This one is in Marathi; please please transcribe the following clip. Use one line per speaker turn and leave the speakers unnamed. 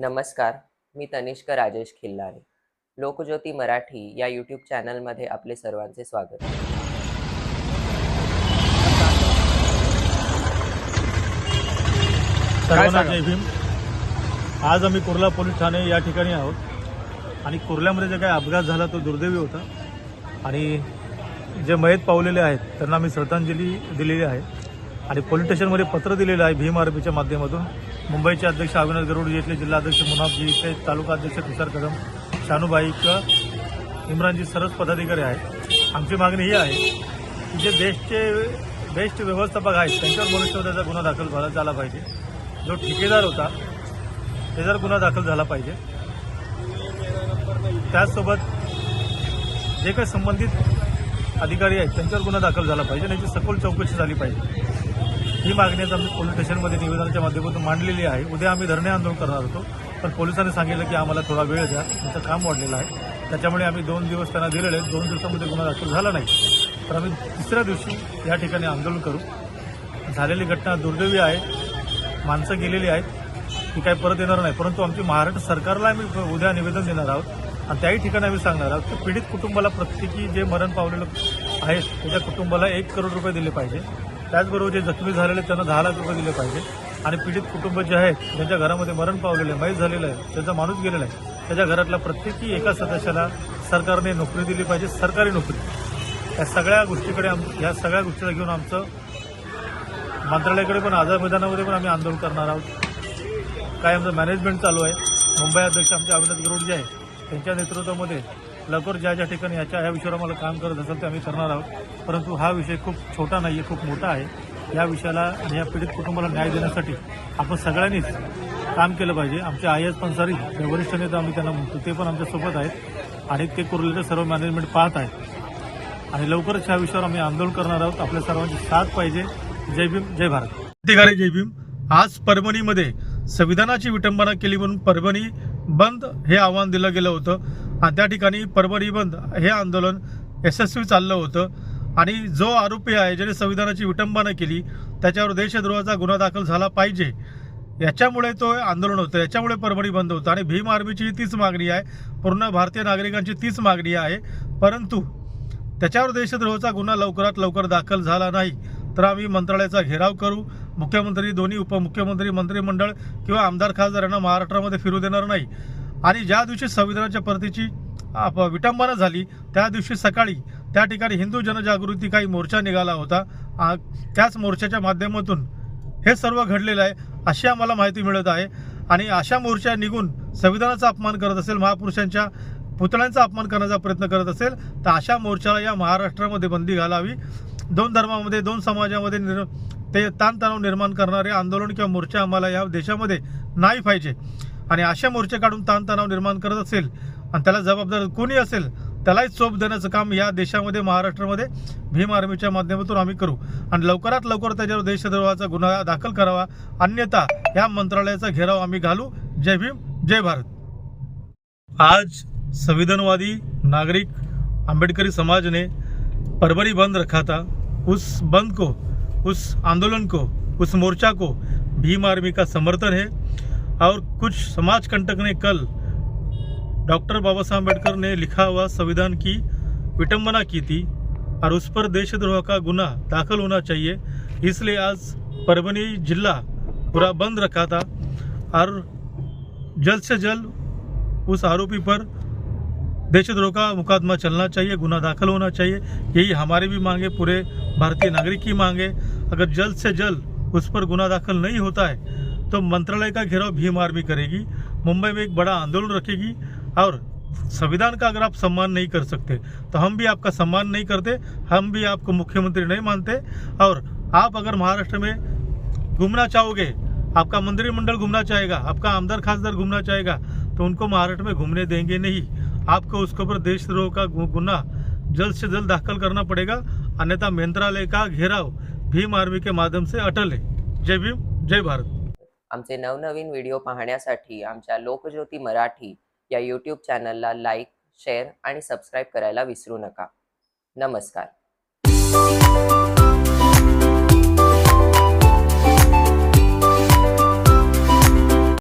नमस्कार मी तनिष्क राजेश खिल्लारे. लोकज्योती मराठी या यूट्यूब चॅनलमध्ये आपले सर्वांचे स्वागत.
सर्वांना जय भीम. आज आम्ही कुर्ला पोलीस ठाणे या ठिकाणी आहोत. आणि कुर्ल्यामध्ये जे काही अपघात झाला तो दुर्दैवी होता. आणि जे मयत पावलेले आहेत त्यांना आम्ही श्रद्धांजली दिलेली आहे. आणि पोलीस स्टेशनमध्ये पत्र दिलेलं आहे भीम आरपीच्या माध्यमातून. मुंबईचे अध्यक्ष अविनाश गरुड येथले जिल्हाध्यक्ष मुनाफजी इथले तालुका अध्यक्ष तुषार कदम शानूबाई इम्रानजी सरस पदाधिकारी आहेत. आमची मागणी ही आहे की जे देशचे बेस्ट व्यवस्थापक आहेत त्यांच्यावर मनुष्यवधाचा गुन्हा दाखल झाला झाला पाहिजे. जो ठेकेदार होता त्याच्यावर गुन्हा दाखल झाला पाहिजे. त्याचसोबत जे काही संबंधित अधिकारी आहेत त्यांच्यावर गुन्हा दाखल झाला पाहिजे आणि याची सखोल चौकशी झाली पाहिजे. ही मागणी आज आम्ही पोलीस स्टेशनमध्ये निवेदनाच्या माध्यमातून मांडलेली आहे. उद्या आम्ही धरणे आंदोलन करणार होतो पण पोलिसांनी सांगितलं की आम्हाला थोडा वेळ द्या. आमचं काम वाढलेलं आहे. त्याच्यामुळे आम्ही दोन दिवस त्यांना दिलेले आहेत. दोन दिवसामध्ये गुन्हा दाखल झाला नाही. तर आम्ही तिसऱ्या दिवशी या ठिकाणी आंदोलन करू. झालेली घटना दुर्दैवी आहे. माणसं गेलेली आहेत. ती काही परत येणार नाही. परंतु आमची महाराष्ट्र सरकारला आम्ही उद्या निवेदन देणार आहोत. आणि त्याही ठिकाणी आम्ही सांगणार आहोत की पीडित कुटुंबाला प्रत्येकी जे मरण पावलेलं आहेत त्याच्या कुटुंबाला एक करोड रुपये दिले पाहिजे. त्याचबरोबर जे जखमी झालेले त्यांना दहा लाख रुपये दिले पाहिजे. आणि पीडित कुटुंब जे आहेत ज्यांच्या घरामध्ये मरण पावलेलं आहे मैत झालेलं आहे त्यांचा माणूस गेलेला आहे त्याच्या घरातल्या प्रत्येकी एका सदस्याला सरकारने नोकरी दिली पाहिजे सरकारी नोकरी. या सगळ्या गोष्टीकडे आम या सगळ्या गोष्टीला घेऊन आमचं मंत्रालयाकडे पण आझाद मैदानामध्ये पण आम्ही आंदोलन करणार आहोत. काय आमचं मॅनेजमेंट चालू आहे. मुंबई अध्यक्ष आमचे अविनाश गरुड जे आहे त्यांच्या नेतृत्वामध्ये लवकर ज्या ज्या ठिकाणी याच्या ह्या विषयावर आम्हाला काम करत असेल ते आम्ही करणार आहोत. परंतु हा विषय खूप छोटा नाही आहे खूप मोठा आहे. या विषयाला आणि या पीडित कुटुंबाला न्याय देण्यासाठी आपण सगळ्यांनीच काम केलं पाहिजे. आमचे आय एस पंसारी जे वरिष्ठ नेते आम्ही त्यांना म्हणतो ते पण आमच्यासोबत आहेत. आणि ते कुर्लेचं सर्व मॅनेजमेंट पाहत आहेत. आणि लवकरच ह्या विषयावर आम्ही आंदोलन करणार आहोत. आपल्या सर्वांची साथ पाहिजे. जय भीम जय भारत. अधिकारी जय भीम. आज परभणीमध्ये संविधानाची विटंबना केली म्हणून परभणी बंद हे आव्हान दिलं गेलं होतं. आणि त्या ठिकाणी परभणी बंद हे आंदोलन यशस्वी चाललं होतं. आणि जो आरोपी आहे ज्याने संविधानाची विटंबना केली त्याच्यावर देशद्रोहाचा गुन्हा दाखल झाला पाहिजे. याच्यामुळे तो आंदोलन होतं. याच्यामुळे परभणी बंद होतं. आणि भीम आर्मीची तीच मागणी आहे. पूर्ण भारतीय नागरिकांची तीच मागणी आहे. परंतु त्याच्यावर देशद्रोहाचा गुन्हा लवकरात लवकर दाखल झाला नाही. तर आम्ही मंत्रालयाचा घेराव करू. मुख्यमंत्री दोन्ही उपमुख्यमंत्री मंत्रिमंडळ किंवा आमदार खासदार यांना महाराष्ट्रामध्ये फिरू देणार नाही. आणि ज्या दिवशी संविधानाच्या परतीची आप- विटंबना झाली त्या दिवशी सकाळी त्या ठिकाणी हिंदू जनजागृती काही मोर्चा निघाला होता. त्याच मोर्चाच्या माध्यमातून हे सर्व घडलेलं आहे अशी आम्हाला माहिती मिळत आहे. आणि अशा मोर्चा निघून संविधानाचा अपमान करत असेल महापुरुषांच्या पुतळ्यांचा अपमान करण्याचा प्रयत्न करत असेल तर अशा मोर्चाला या महाराष्ट्रामध्ये बंदी घालावी. दोन धर्मामध्ये दोन समाजामध्ये निर ते ताणतणाव निर्माण करणारे आंदोलन किंवा मोर्चा आम्हाला या देशामध्ये नाही पाहिजे. आणि अशा मोर्चे काढून ताणतणाव निर्माण करत असेल आणि त्याला जबाबदार कोणी असेल त्यालाही चोप देण्याचं काम या देशामध्ये महाराष्ट्रामध्ये भीम आर्मीच्या माध्यमातून आम्ही करू. आणि लवकरात लवकर त्याच्यावर देशद्रोहाचा गुन्हा दाखल करावा अन्यथा या मंत्रालयाचा घेराव आम्ही घालू. जय भीम जय भारत. आज संविधानवादी नागरिक आंबेडकरी समाज ने बंद रखा था. उस बंद को उस आंदोलन को, उस मोर्चा को भीम आर्मी का समर्थन है। और कुछ समाज कंटक ने कल डॉक्टर बाबा साहब अंबेडकर ने लिखा हुआ संविधान की विटंबना की थी और उस पर देशद्रोह का गुना दाखिल होना चाहिए। इसलिए आज परभनी जिला पूरा बंद रखा था और जल्द से जल्द उस आरोपी पर देशद्रोह का मुकदमा चलना चाहिए, गुना दाखिल होना चाहिए। यही हमारी भी मांगे पूरे भारतीय नागरिक की मांग। है अगर जल्द से जल्द उस पर गुना दाखिल नहीं होता है तो मंत्रालय का घेराव भीम आर्मी करेगी, मुंबई में एक बड़ा आंदोलन रखेगी और संविधान का अगर आप सम्मान नहीं कर सकते तो हम भी आपका सम्मान नहीं करते, हम भी आपको मुख्यमंत्री नहीं मानते। और आप अगर महाराष्ट्र में घूमना चाहोगे, आपका मंत्रिमंडल घूमना चाहेगा, आपका आमदार खासदार घूमना चाहेगा तो उनको महाराष्ट्र में घूमने देंगे नहीं। आपको उसके ऊपर देशद्रोह का गुना जल्द से जल्द दाखिल करना पड़ेगा। अन्यथा मंत्रालय का घेराव भीम आर्मी के माध्यम से अटल. है जय भीम जय भारत.
आमचे नवनवीन व्हिडिओ पाहण्यासाठी आमच्या लोकज्योती मराठी या यूट्यूब चॅनलला लाईक शेअर आणि सबस्क्राईब करायला विसरू नका. नमस्कार.